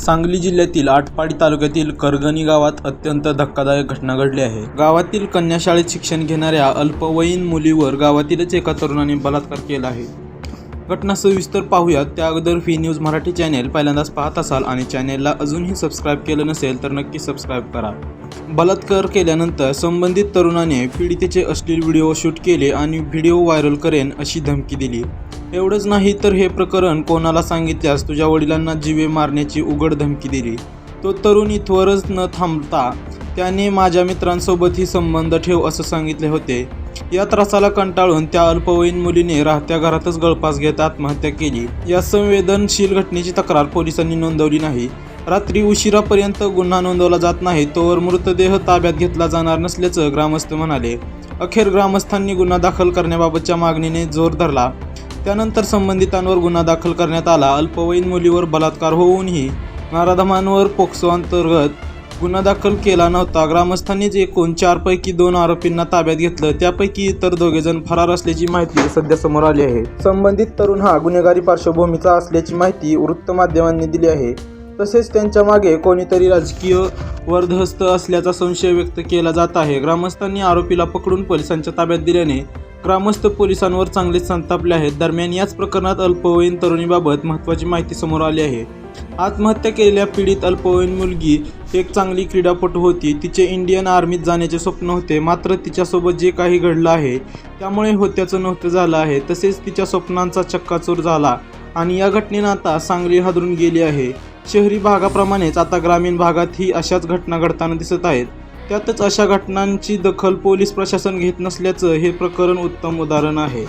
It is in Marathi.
सांगली जिल्ह्यातील आटपाडी तालुक्यातील करगणी गावात अत्यंत धक्कादायक घटना घडली आहे. गावातील कन्याशाळेत शिक्षण घेणाऱ्या अल्पवयीन मुलीवर गावातीलच एका तरुणाने बलात्कार केला आहे. घटना सविस्तर पाहूयात. त्या अगोदर फी न्यूज मराठी चॅनेल पहिल्यांदाच पाहत असाल आणि चॅनेलला अजूनही सबस्क्राईब केलं नसेल तर नक्की सबस्क्राईब करा. बलात्कार केल्यानंतर संबंधित तरुणाने पीडितेचे अश्लील व्हिडिओ शूट केले आणि व्हिडिओ व्हायरल करेन अशी धमकी दिली. एवढंच नाही तर हे प्रकरण कोणाला सांगितल्यास तुझ्या वडिलांना जीवे मारण्याची उघड धमकी दिली. तो तरुण इथवरच न थांबता त्याने माझ्या मित्रांसोबतही संबंध ठेव असं सांगितले होते. या त्रासाला कंटाळून त्या अल्पवयीन मुलीने राहत्या घरातच गळफास घेत आत्महत्या केली. या संवेदनशील घटनेची तक्रार पोलिसांनी नोंदवली नाही. रात्री उशिरापर्यंत गुन्हा नोंदवला जात नाही तोवर मृतदेह ताब्यात घेतला जाणार नसल्याचं ग्रामस्थ म्हणाले. अखेर ग्रामस्थांनी गुन्हा दाखल करण्याबाबतच्या मागणीने जोर धरला. त्यानंतर संबंधितांवर गुन्हा दाखल करण्यात आला. अल्पवयीन मुलीवर बलात्कार होऊनही नाराधमांवर पोक्सो अंतर्गत गुन्हा दाखल केला नव्हता. ग्रामस्थांनीच एकूण चारपैकी दोन आरोपींना ताब्यात घेतलं त्यापैकी इतर दोघे जण फरार असल्याची माहिती सध्या समोर आली आहे. संबंधित तरुण हा गुन्हेगारी पार्श्वभूमीचा असल्याची माहिती वृत्तमाध्यमांनी दिली आहे. तसेच त्यांच्या मागे कोणीतरी राजकीय वर्धहस्त असल्याचा संशय व्यक्त केला जात आहे. ग्रामस्थांनी आरोपीला पकडून पोलिसांच्या ताब्यात दिल्याने ग्रामस्थ पोलिसांवर चांगलेच संतापले आहेत. दरम्यान याच प्रकरणात अल्पवयीन तरुणीबाबत महत्त्वाची माहिती समोर आली आहे. आत्महत्या केलेल्या पीडित अल्पवयीन मुलगी एक चांगली क्रीडापटू होती. तिचे इंडियन आर्मीत जाण्याचे स्वप्न होते. मात्र तिच्यासोबत जे काही घडलं आहे त्यामुळे होत्याचं नव्हतं झालं आहे. तसेच तिच्या स्वप्नांचा चक्काचूर झाला आणि या घटनेनं आता सांगली हादरून गेली आहे. शहरी भागाप्रमाणेच आता ग्रामीण भागातही अशाच घटना घडताना दिसत आहेत. त्यातच अशा घटनांची दखल पोलीस प्रशासन घेत नसल्याचं हे प्रकरण उत्तम उदाहरण आहे.